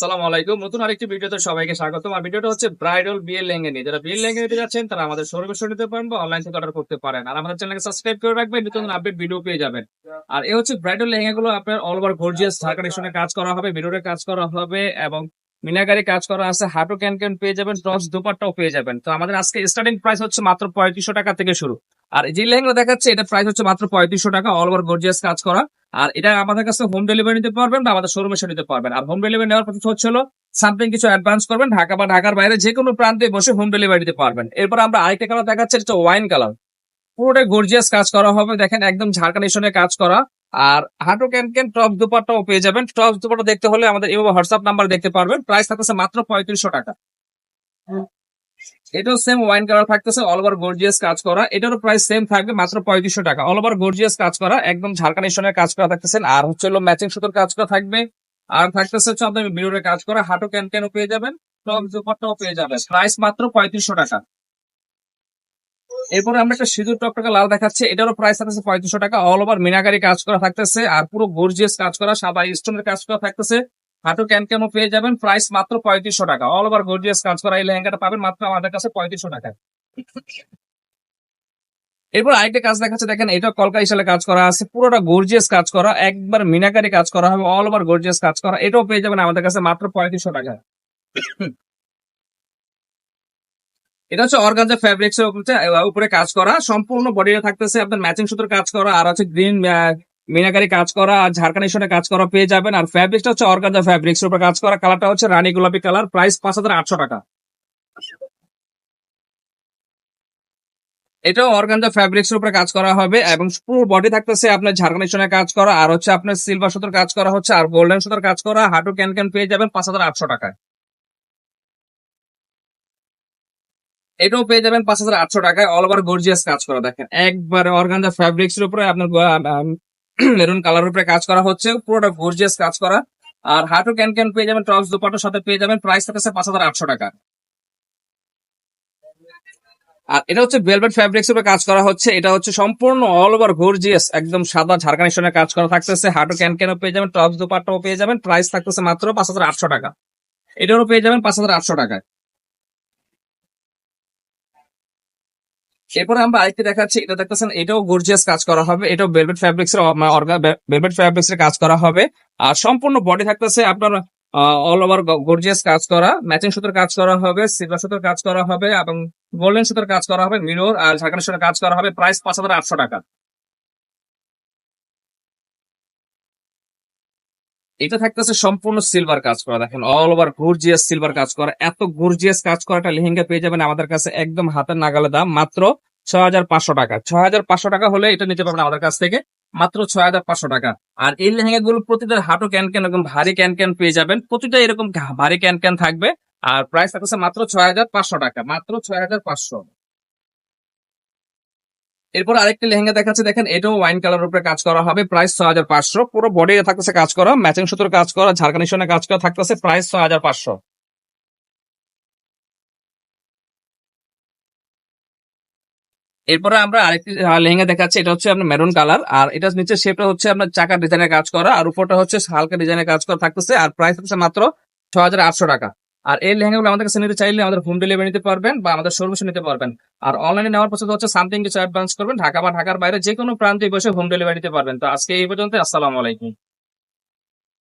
সালাম আলাইকুম। নতুন আরেকটি ভিডিওতে সবাইকে স্বাগতম। আর ভিডিওটা হচ্ছে ব্রাইডাল বিয়ের লেহেঙ্গা নিয়ে। যারা বিয়ের লেহেঙ্গা নিতে যাচ্ছেন, তারা আমাদের শুনে নিতে পারেন বা অনলাইন থেকে অর্ডার করতে পারেন। আর আমাদের চ্যানেলকে সাবস্ক্রাইব করে রাখবেন নতুন আপডেট ভিডিও পেয়ে যাবেন। আর এই হচ্ছে ব্রাইডাল লেহেঙ্গা গুলো আপনার অল ওভার গর্জিয়াস ঢাকা ডিশনে কাজ করা হবে মিররে কাজ করা হবে এবং মিনাকারি কাজ করা আছে। হাঁটু ক্যান ক্যান পেয়ে যাবেন টপস দুপাট্টাও পেয়ে যাবেন। তো আমাদের আজকে স্টার্টিং প্রাইস হচ্ছে মাত্র পঁয়ত্রিশশো টাকা থেকে শুরু। আর যে লেহেঙ্গা দেখাচ্ছে এটা প্রাইস হচ্ছে মাত্র পঁয়ত্রিশশো টাকা অল ওভার গর্জিয়াস কাজ করা। আর এটা আমাদের কাছে হোম ডেলিভারি নিতে পারবেন বা আমাদের শোরুমে নিতে পারবেন। আর হোম ডেলিভারি নেওয়ার প্রসেস হচ্ছিল সামথিং কিছু অ্যাডভান্স করবেন, ঢাকা বা ঢাকার বাইরে যে কোনো প্রান্তে বসে হোম ডেলিভারি দিতে পারবেন। এরপর আমরা আরেকটা কালার দেখাচ্ছি, এটা ওয়াইন কালার পুরোটাই গর্জিয়াস কাজ করা হবে, দেখেন একদম ঝাড়খানিশনে কাজ করা। আর হাঁটু ক্যান ক্যান টপ দুপাটাও পেয়ে যাবেন। টপ দুপাটা দেখতে হলে আমাদের হোয়াটসঅ্যাপ নাম্বার দেখতে পারবেন। প্রাইস থাকতেছে মাত্র পঁয়ত্রিশশো টাকা। এটাও সেম ওয়াইন কালার থাকতেছে অল ওভার গর্জিয়াস কাজ করা। এটারও প্রাইস সেম থাকবে, মাত্র পঁয়ত্রিশশো টাকা। অল ওভার গর্জিয়াস কাজ করা, একদম ঝাড়খানিশনের কাজ করা থাকতেছেন আর হচ্ছে হলো ম্যাচিং সুতোর কাজ করা থাকবে। আর থাকতেছে হচ্ছে আপনার মিররে কাজ করা, হাঁটু ক্যান ক্যানও পেয়ে যাবেন, টপ দুপাটাও পেয়ে যাবেন। প্রাইস মাত্র পঁয়ত্রিশশো টাকা। এরপরে আমরা একটা সিঁদুর টপটাকা লাল দেখাচ্ছি। এটারও প্রাইস থাকতেছে পঁয়ত্রিশশো টাকা। অল ওভার মিনাকারি কাজ করা থাকতেছে। আর পুরো গর্জিয়াস কাজ করা, সাদা স্টোনের কাজ করা থাকতেছে। হাঁটু ক্যান ক্যানও পেয়ে যাবেন প্রাইস মাত্র পঁয়ত্রিশশো টাকা। অল ওভার গর্জিয়াস কাজ করা এই লেহেঙ্গাটা পাবেন মাত্র আমাদের কাছে পঁয়ত্রিশশো টাকা। এরপর আরেকটা কাজ দেখাচ্ছে, দেখেন এটা কলকা হিসাবে কাজ করা আছে, পুরোটা গর্জিয়াস কাজ করা, একবার মিনাকারি কাজ করা হবে অল ওভার গর্জিয়াস কাজ করা, এটাও পেয়ে যাবেন আমাদের কাছে মাত্র পঁয়ত্রিশশো টাকা। এটা হচ্ছে অর্গানজা ফ্যাব্রিক্স উপরে কাজ করা, সম্পূর্ণ বডিতে থাকতেছে, আপনার ম্যাচিং সুতোর কাজ করা, আর হচ্ছে গ্রিন মিনাকারি কাজ করা আর ঝাড়খানিশনে কাজ করা পেয়ে যাবেন। আর ফ্যাব্রিক্সটা হচ্ছে অর্গানজা ফ্যাব্রিক্স উপরে কাজ করা। কালারটা হচ্ছে রানী গোলাপি কালার প্রাইস পাঁচ হাজার আটশো টাকা। এটাও অর্গানজা ফ্যাব্রিক্স উপরে কাজ করা হবে এবং পুরো বডি থাকতেছে আপনার ঝাড়খানিশনে কাজ করা। আর হচ্ছে আপনার সিলভার সুতোর কাজ করা হচ্ছে আর গোল্ডেন সুতোর কাজ করা। হাঁটু ক্যান ক্যান পেয়ে যাবেন পাঁচ হাজার আটশো টাকায়। এটাও পেয়ে যাবেন পাঁচ হাজার আটশো টাকায়। অল ওভার গর্জিয়াস কাজ করা, দেখেন। একবার অর্গানজা ফ্যাব্রিক্স এর উপরে আপনার মেরুন কালার উপরে কাজ করা হচ্ছে, পুরোটা গর্জিয়াস কাজ করা। আর হাঁটু ক্যান ক্যান পেয়ে যাবেন, টপস দুপাটার সাথে পেয়ে যাবেন প্রাইস থাকছে পাঁচ হাজার আটশো টাকা। আর এটা হচ্ছে ভেলভেট ফ্যাব্রিক্স উপরে কাজ করা হচ্ছে, এটা হচ্ছে সম্পূর্ণ অল ওভার গর্জিয়াস একদম সাদা ঝাড়খানি সঙ্গে কাজ করা থাকতেছে। হাঁটু ক্যান ক্যানও পেয়ে যাবেন, টপস দুপাটাও পেয়ে যাবেন প্রাইস থাকতেছে মাত্র পাঁচ হাজার আটশো টাকা। এটারও পেয়ে যাবেন পাঁচ হাজার আটশো টাকায়। এরপরে আমরা আরেকটি দেখাচ্ছি, এটা দেখতেছেন, এটাও গর্জিয়াস কাজ করা হবে, এটাও বেলভেট ফ্যাব্রিক্স এর বেলভেট ফ্যাব্রিক্স এর কাজ করা হবে। আর সম্পূর্ণ বডি থাকতেছে আপনার অল ওভার গর্জিয়াস কাজ করা ম্যাচিং সুতোর কাজ করা হবে সিলভার সুতোর কাজ করা হবে এবং গোল্ডেন সুতোর কাজ করা হবে মিরর আর ঝাঁকানের সুতোর কাজ করা হবে প্রাইস পাঁচ হাজার আটশো টাকা। এটা থাকতেছে সম্পূর্ণ সিলভার কাজ করা। দেখেন অল ওভার গর্জিয়াস সিলভার কাজ করা। এত গর্জিয়াস কাজ করা একটা লেহেঙ্গা পেয়ে যাবেন আমাদের কাছে একদম হাতের নাগালে দাম মাত্র ছয় হাজার পাঁচশো টাকা। ছয় হাজার পাঁচশো টাকা হলে এটা নিতে পারবেন আমাদের কাছ থেকে মাত্র ছয় হাজার পাঁচশো টাকা। আর এই লেহেঙ্গা গুলো প্রতিটা হাঁটু ক্যান ক্যান এরকম ভারী ক্যান ক্যান পেয়ে যাবেন। প্রতিটা এরকম ভারী ক্যান ক্যান থাকবে। আর প্রাইস থাকছে মাত্র ছয় হাজার পাঁচশো টাকা। মাত্র ছয় হাজার পাঁচশো। এরপর আরেকটি লেহেঙ্গা দেখাচ্ছে, দেখেন, এটাও ওয়াইন কালার উপরে কাজ করা হবে প্রাইস ছয় হাজার পাঁচশো। পুরো বডি থাকতেছে কাজ করা ম্যাচিং সুতোর কাজ করা ঝাড়খানিশনে কাজ করা, থাকতেছে প্রাইস ছয় হাজার পাঁচশো। এরপরে আমরা আরেকটি লেহেঙ্গা দেখাচ্ছি, এটা হচ্ছে আপনার মেরুন কালার আর এটা নিচে শেপটা হচ্ছে আপনার চাকার ডিজাইনের কাজ করা, আর উপরটা হচ্ছে হালকা ডিজাইনের কাজ করা থাকতেছে, আর প্রাইস হচ্ছে মাত্র ছ হাজার আটশো টাকা। আর এই লেহেঙ্গাগুলো আমাদের কাছে নিতে চাইলে আমাদের হোম ডেলিভারি নিতে পারবেন বা আমাদের সর্বোচ্চ নিতে পারবেন। আর অনলাইনে নেওয়ার পর হচ্ছে সামথিং কিছু অ্যাডভান্স করবেন, ঢাকা বা ঢাকার বাইরে যে কোনো প্রান্তে বসে হোম ডেলিভারি নিতে পারবেন। তো আজকে এই পর্যন্ত আসসালামু আলাইকুম।